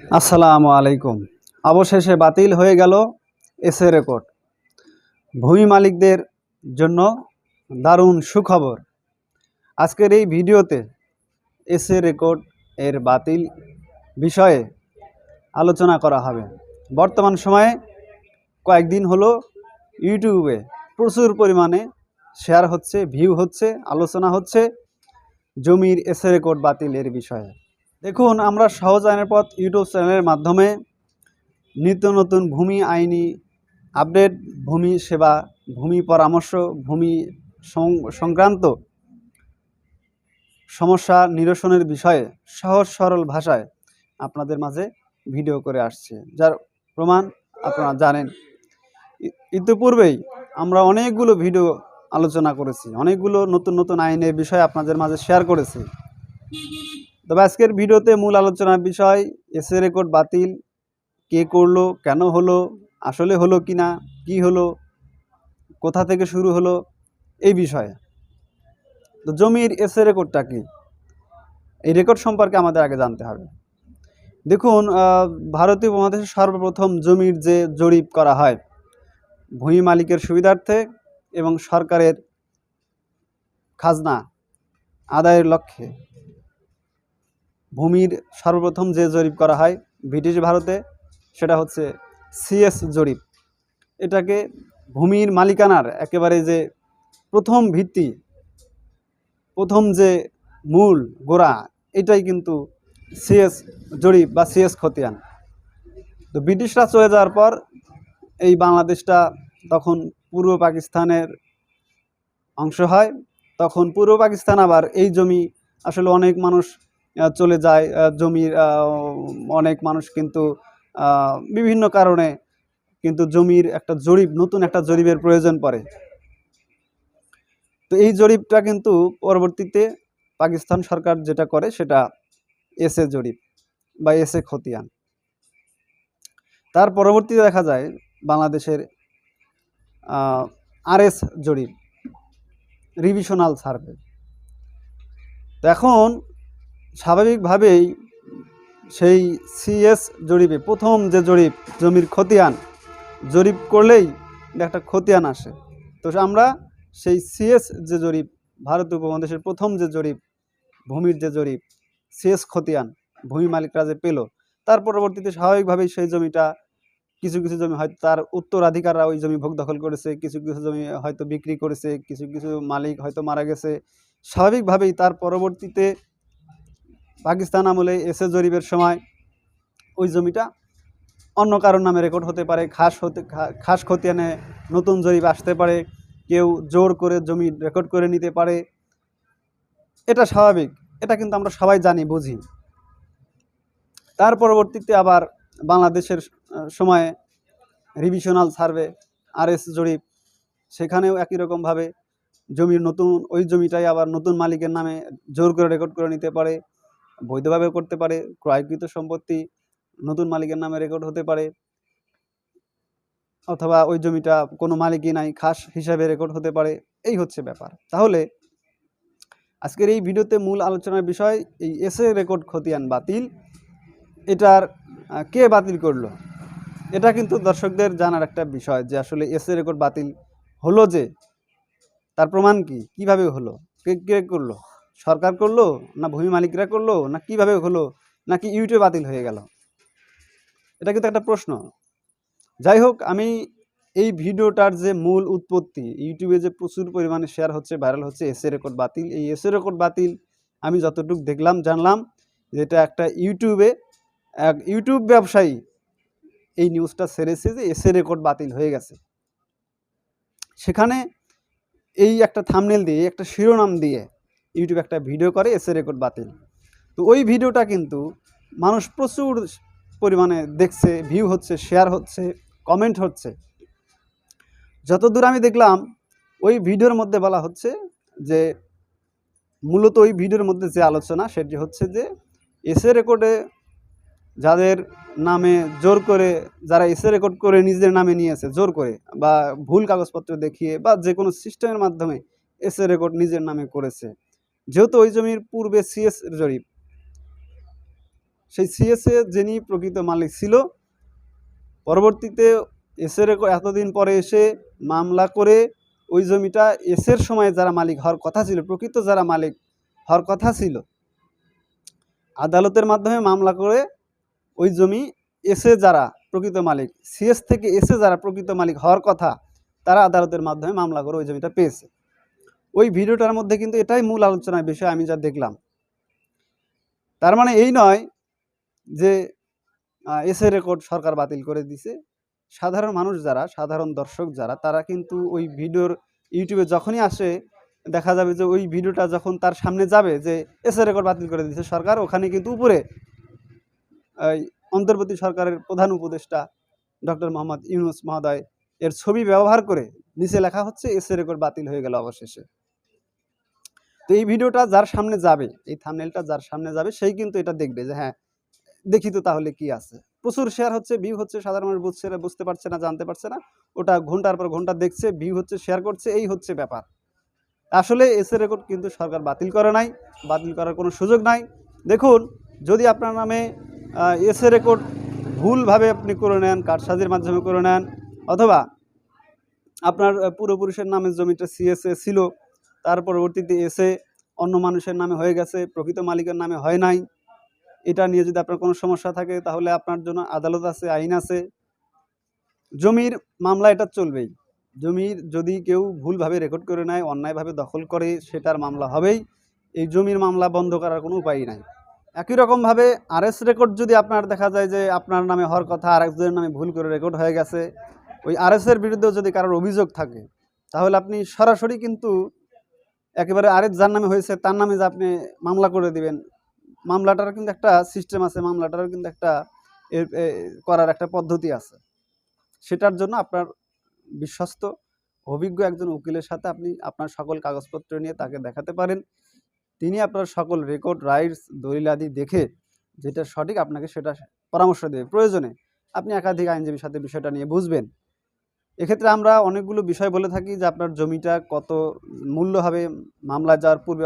আসসালামু আলাইকুম। অবশেষে বাতিল হয়ে গেল এসএ রেকর্ড। ভূমি মালিকদের জন্য দারুণ সুখবর। আজকের এই ভিডিওতে এসএ রেকর্ড এর বাতিল বিষয়ে আলোচনা করা হবে। বর্তমান সময়ে কয়েকদিন হলো ইউটিউবে প্রচুর পরিমাণে শেয়ার হচ্ছে, ভিউ হচ্ছে, আলোচনা হচ্ছে জমির এসএ রেকর্ড বাতিলের বিষয়ে। দেখুন, আমরা সহজ আইনের পথ ইউটিউব চ্যানেলের মাধ্যমে নিত্য নতুন ভূমি আইনি আপডেট, ভূমি সেবা, ভূমি পরামর্শ, ভূমি সংক্রান্ত সমস্যা নিরসনের বিষয়ে সহজ, সরল ভাষায় আপনাদের মাঝে ভিডিও করে আসছে। যার প্রমাণ আপনারা জানেন। ইতিপূর্বেই আমরা অনেকগুলো ভিডিও আলোচনা করেছি, অনেকগুলো নতুন নতুন আইনের বিষয় আপনাদের মাঝে শেয়ার করেছি। তবে আজকের ভিডিওতে মূল আলোচনার বিষয় এসএ রেকর্ড বাতিল, কে করল, কেন হলো, আসলে হলো কি না কী হলো, কোথা থেকে শুরু হলো, এই বিষয়ে। তো জমির এসএ রেকর্ডটা কি? এই রেকর্ড সম্পর্কে আমাদের আগে জানতে হবে। দেখুন ভারতীয় উপমহাদেশে সর্বপ্রথম জমির যে জরিপ করা হয়, ভূমি মালিকের সুবিধার্থে এবং সরকারের খাজনা আদায়ের লক্ষ্যে ভূমির সর্বপ্রথম যে জরিপ করা হয় ব্রিটিশ ভারতে, সেটা হচ্ছে সিএস জরিপ। এটাকে ভূমির মালিকানার একেবারে যে প্রথম ভিত্তি, প্রথম যে মূল গোড়া, এটাই কিন্তু সিএস জরিপ বা সিএস খতিয়ান। তো ব্রিটিশরা চলে যাওয়ার পর এই বাংলাদেশটা তখন পূর্ব পাকিস্তানের অংশ হয়। তখন পূর্ব পাকিস্তান আবার এই জমি আসলে অনেক মানুষ চলে যায় জমির অনেক মানুষ কিন্তু বিভিন্ন কারণে কিন্তু জমির একটা জরিপ, নতুন একটা জরিপের প্রয়োজন পড়ে। তো এই জরিপটা কিন্তু পরবর্তীতে পাকিস্তান সরকার যেটা করে সেটা এসএ জরিপ বা এসএ খতিয়ান। তার পরবর্তীতে দেখা যায় বাংলাদেশের আরএস জরিপ রিভিশনাল সার্ভে এখন স্বাভাবিকভাবেই সেই সিএস জরিপে, প্রথম যে জরিপ, জমির খতিয়ান, জরিপ করলেই একটা খতিয়ান আসে। তো আমরা সেই সিএস যে জরিপ, ভারত উপমহাদেশের প্রথম যে জরিপ, ভূমির যে জরিপ সিএস খতিয়ান, ভূমি মালিকরা যে পেল। তার পরবর্তীতে স্বাভাবিকভাবেই সেই জমিটা, কিছু কিছু জমি হয়তো তার উত্তরাধিকাররা ওই জমি ভোগ দখল করেছে, কিছু কিছু জমি হয়তো বিক্রি করেছে, কিছু কিছু মালিক হয়তো মারা গেছে। স্বাভাবিকভাবেই তার পরবর্তীতে পাকিস্তান আমলে এসে জরিপের সময় ওই জমিটা অন্য কারোর নামে রেকর্ড হতে পারে, খাস হতে খাস খতিয়ানে নতুন জরিপ আসতে পারে, কেউ জোর করে জমি রেকর্ড করে নিতে পারে। এটা স্বাভাবিক, এটা কিন্তু আমরা সবাই জানি, বুঝি। তার পরবর্তীতে আবার বাংলাদেশের সময়ে রিভিশনাল সার্ভে আরএস জরিপ, সেখানেও একই রকমভাবে জমির নতুন, ওই জমিটাই আবার নতুন মালিকের নামে জোর করে রেকর্ড করে নিতে পারে। বৈধভাবে করতে পারে, ক্রয়কৃত সম্পত্তি নতুন মালিকের নামে রেকর্ড হতে পারে, অথবা ওই জমিটা কোনো মালিকই নাই, খাস হিসাবে রেকর্ড হতে পারে, এই হচ্ছে ব্যাপার। তাহলে আজকের এই ভিডিওতে মূল আলোচনার বিষয় এই এসএ রেকর্ড খতিয়ান বাতিল, এটার কে বাতিল করল? এটা কিন্তু দর্শকদের জানার একটা বিষয় যে আসলে এসএ রেকর্ড বাতিল হলো যে, তার প্রমাণ কি? কীভাবে হলো? কে কে করল? সরকার করল, না ভূমি মালিকরা করল, না কীভাবে হলো, নাকি ইউটিউব বাতিল হয়ে গেল? এটা কিন্তু একটা প্রশ্ন। যাই হোক, আমি এই ভিডিওটার যে মূল উৎপত্তি, ইউটিউবে যে প্রচুর পরিমাণে শেয়ার হচ্ছে ভাইরাল হচ্ছে এসএ রেকর্ড বাতিল, এই এসএ রেকর্ড বাতিল আমি যতটুকু দেখলাম, জানলাম যে এটা একটা ইউটিউবে, এক ইউটিউব ব্যবসায়ী এই নিউজটা সেরেছে যে এসএ রেকর্ড বাতিল হয়ে গেছে। সেখানে এই একটা থামনেল দিয়ে, একটা শিরোনাম দিয়ে ইউটিউব একটা ভিডিও করে এসএ রেকর্ড বাতিল। তো ওই ভিডিওটা কিন্তু মানুষ প্রচুর পরিমাণে দেখছে ভিউ হচ্ছে শেয়ার হচ্ছে কমেন্ট হচ্ছে। যতদূর আমি দেখলাম, ওই ভিডিওর মধ্যে বলা হচ্ছে যে, মূলত ওই ভিডিওর মধ্যে যে আলোচনা, সেটি হচ্ছে যে এসএ রেকর্ডে যাদের নামে জোর করে, যারা এসে রেকর্ড করে নিজেদের নামে নিয়েছে, জোর করে, বা ভুল কাগজপত্র দেখিয়ে, বা যে কোনো সিস্টেমের মাধ্যমে এসে রেকর্ড নিজের নামে করেছে যেহেতু ওই জমির পূর্বে সিএস জরিপ, সেই সিএসএ যিনি প্রকৃত মালিক ছিল, পরবর্তীতে এসের এতদিন পরে এসে মামলা করে ওই জমিটা এসের সময় যারা মালিক হওয়ার কথা ছিল, প্রকৃত যারা মালিক হওয়ার কথা ছিল, আদালতের মাধ্যমে মামলা করে ওই জমি এসে যারা প্রকৃত মালিক সিএস থেকে এসে যারা প্রকৃত মালিক হওয়ার কথা, তারা আদালতের মাধ্যমে মামলা করে ওই জমিটা পেয়েছে। ওই ভিডিওটার মধ্যে কিন্তু এটাই মূল আলোচনার বিষয় আমি যা দেখলাম। তার মানে এই নয় যে এসে রেকর্ড সরকার বাতিল করে দিছে। সাধারণ মানুষ যারা, সাধারণ দর্শক যারা, তারা কিন্তু ওই ভিডিওর ইউটিউবে যখনই আসে, দেখা যাবে যে ওই ভিডিওটা যখন তার সামনে যাবে যে এসে রেকর্ড বাতিল করে দিয়েছে সরকার, ওখানে কিন্তু উপরে অন্তর্বর্তী সরকারের প্রধান উপদেষ্টা ডক্টর মোহাম্মদ ইউনুস মহোদয় এর ছবি ব্যবহার করে নিচে লেখা হচ্ছে এসে রেকর্ড বাতিল হয়ে গেল অবশেষে। তো এই ভিডিওটা যার সামনে যাবে, এই থামনেলটা যার সামনে যাবে, সেই কিন্তু এটা দেখবে যে হ্যাঁ দেখি তো তাহলে কি আছে। প্রচুর শেয়ার হচ্ছে ভিউ হচ্ছে, সাধারণ মানুষ বুঝছে না, বুঝতে পারছে না, জানতে পারছে না। ওটা ঘণ্টার পর ঘণ্টা দেখছে ভিউ হচ্ছে শেয়ার করছে, এই হচ্ছে ব্যাপার। আসলে এসে রেকর্ড কিন্তু সরকার বাতিল করে নাই, বাতিল করার কোনো সুযোগ নাই। দেখুন, যদি আপনার নামে এসে রেকর্ড ভুলভাবে আপনি করে নেন, কারসাজির মাধ্যমে করে নেন, অথবা আপনার পূর্বপুরুষের নামে জমিটা সিএসএ ছিল তার পরবর্তীতে এসে অন্য মানুষের নামে হয়ে গেছে, প্রকৃত মালিকের নামে হয় নাই। এটা নিয়ে যদি আপনার কোনো সমস্যা থাকে, তাহলে আপনার জন্য আদালত আছে, আইন আছে। জমির মামলা এটা চলবেই। জমির যদি কেউ ভুলভাবে রেকর্ড করে নেয়, অন্যায়ভাবে দখল করে, সেটার মামলা হবেই। এই জমির মামলা বন্ধ করার কোনো উপায় নাই। একই রকমভাবে আরএস রেকর্ড যদি আপনার দেখা যায় যে আপনার নামে হওয়ার কথা, আরেকজনের নামে ভুল করে রেকর্ড হয়ে গেছে, ওই আরএসের বিরুদ্ধেও যদি কারোর অভিযোগ থাকে, তাহলে আপনি সরাসরি কিন্তু একেবারে আরেক যার নামে হয়েছে, তার নামে যে আপনি মামলা করে দিবেন। মামলাটার কিন্তু একটা সিস্টেম আছে, মামলাটারও কিন্তু একটা করার একটা পদ্ধতি আছে। সেটার জন্য আপনার বিশ্বস্ত, অভিজ্ঞ একজন উকিলের সাথে আপনি আপনার সকল কাগজপত্র নিয়ে তাকে দেখাতে পারেন। তিনি আপনার সকল রেকর্ড রাইটস দলিলাদি দেখে যেটা সঠিক আপনাকে সেটা পরামর্শ দেবে। প্রয়োজনে আপনি একাধিক আইনজীবীর সাথে বিষয়টা নিয়ে বুঝবেন। এক্ষেত্রে আমরা অনেকগুলো বিষয় বলে থাকি যে আপনার জমিটা কত মূল্য হবে মামলা যাওয়ার পূর্বে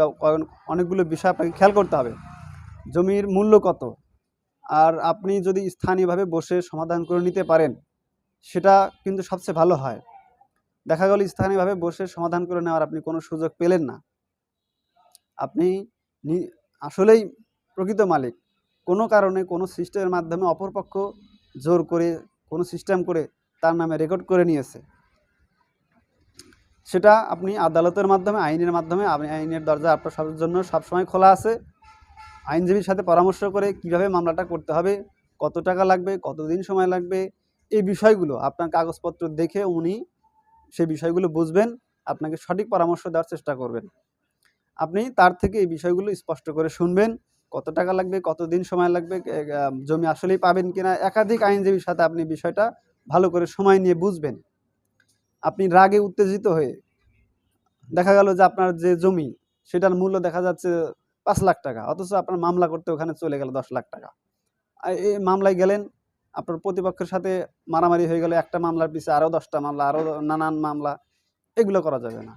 অনেকগুলো বিষয় আপনাকে খেয়াল করতে হবে। জমির মূল্য কত? আর আপনি যদি স্থানীয়ভাবে বসে সমাধান করে নিতে পারেন, সেটা কিন্তু সবচেয়ে ভালো হয়। দেখা গেল স্থানীয়ভাবে বসে সমাধান করে নেওয়ার আপনি কোনো সুযোগ পেলেন না। আপনি আসলেই প্রকৃত মালিক। কোনো কারণে কোনো সিস্টেমের মাধ্যমে অপরপক্ষ জোর করে, কোনো সিস্টেম করে তার নামে রেকর্ড করে নিয়েছে। সেটা আপনি আদালতের মাধ্যমে, আইনের মাধ্যমে আইনের দরজা আপনার সবার জন্য সবসময় খোলা আছে। আইনজীবীর সাথে পরামর্শ করে কীভাবে মামলাটা করতে হবে, কত টাকা লাগবে, কতদিন সময় লাগবে, এই বিষয়গুলো আপনার কাগজপত্র দেখে উনি সেই বিষয়গুলো বুঝবেন, আপনাকে সঠিক পরামর্শ দেওয়ার চেষ্টা করবেন। আপনি তার থেকে এই বিষয়গুলো স্পষ্ট করে শুনবেন, কত টাকা লাগবে কত দিন সময় লাগবে জমি আসলেই পাবেন কিনা, একাধিক আইনজীবীর সাথে আপনি বিষয়টা ভালো করে সময় নিয়ে বুঝবেন। আপনি রাগে উত্তেজিত হয়ে দেখা গেল যে আপনার যে জমি, সেটার মূল্য দেখা যাচ্ছে পাঁচ লাখ টাকা, অথচ আপনার মামলা করতে ওখানে চলে গেল দশ লাখ টাকা। এই মামলায় গেলেন, আপনার প্রতিপক্ষের সাথে মারামারি হয়ে গেল, একটা মামলার পিছিয়ে আরও দশটা মামলা আরও নানান মামলা, এগুলো করা যাবে না।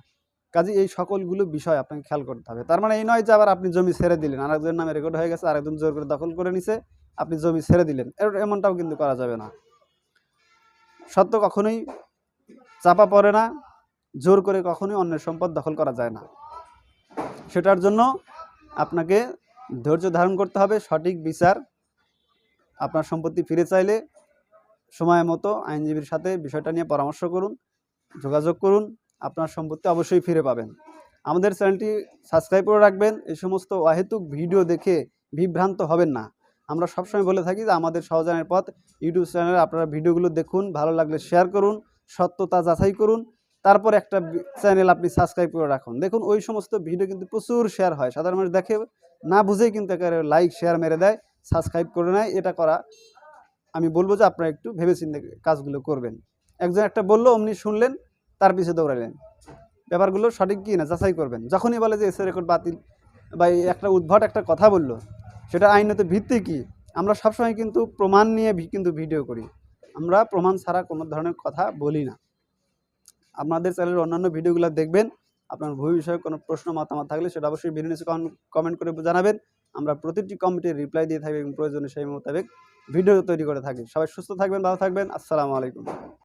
কাজে এই সকলগুলো বিষয় আপনাকে খেয়াল করতে হবে। তার মানে এই নয় যে আবার আপনি জমি ছেড়ে দিলেন, আরেকজনের নামে রেকর্ড হয়ে গেছে, আরেকজন জোর করে দখল করে নিছে, আপনি জমি ছেড়ে দিলেন। এমনটাও কিন্তু করা যাবে না। সত্য কখনোই চাপা পড়ে না, জোর করে কখনোই অন্যের সম্পদ দখল করা যায় না। সেটার জন্য আপনাকে ধৈর্য ধারণ করতে হবে, সঠিক বিচার, আপনার সম্পত্তি ফিরে চাইলে সময় মতো আইনজীবীর সাথে বিষয়টা নিয়ে পরামর্শ করুন, যোগাযোগ করুন, আপনার সম্পত্তি অবশ্যই ফিরে পাবেন। আমাদের চ্যানেলটি সাবস্ক্রাইব করে রাখবেন এই সমস্ত অহেতুক ভিডিও দেখে বিভ্রান্ত হবেন না। আমরা সবসময় বলে থাকি যে আমাদের সহজানের পথ ইউটিউব চ্যানেলে আপনারা ভিডিওগুলো দেখুন, ভালো লাগলে শেয়ার করুন সত্যতা যাচাই করুন। তারপর একটা চ্যানেল আপনি সাবস্ক্রাইব করে রাখুন। দেখুন, ওই সমস্ত ভিডিও কিন্তু প্রচুর শেয়ার হয়। সাধারণ মানুষ দেখে না বুঝেই কিন্তু একেবারে লাইক শেয়ার মেরে দেয় সাবস্ক্রাইব করে নেয়। এটা করা, আমি বলব যে আপনারা একটু ভেবেচিন্তে কাজগুলো করবেন। একজন একটা বলল, অমনি শুনলেন, তার পিছে দৌড়ালেন। ব্যাপারগুলো সঠিক কি না, যাচাই করবেন। যখনই বলে যে এসে রেকর্ড বাতিল বা একটা উদ্ভট একটা কথা বলল সেটা আইনত ভিত্তি কি? আমরা সবসময় কিন্তু প্রমাণ নিয়ে কিন্তু ভিডিও করি। আমরা প্রমাণ ছাড়া কোনো ধরনের কথা বলি না। আপনাদের চ্যানেলের অন্যান্য ভিডিওগুলো দেখবেন। আপনার ভূমি বিষয়ে কোনো প্রশ্ন, মতামত থাকলে সেটা অবশ্যই ভিডিও কমেন্ট করে জানাবেন। আমরা প্রতিটি কমেন্টের রিপ্লাই দিয়ে থাকি এবং প্রয়োজনে সেই মোতাবেক ভিডিও তৈরি করে থাকি। সবাই সুস্থ থাকবেন, ভালো থাকবেন। আসসালামু আলাইকুম।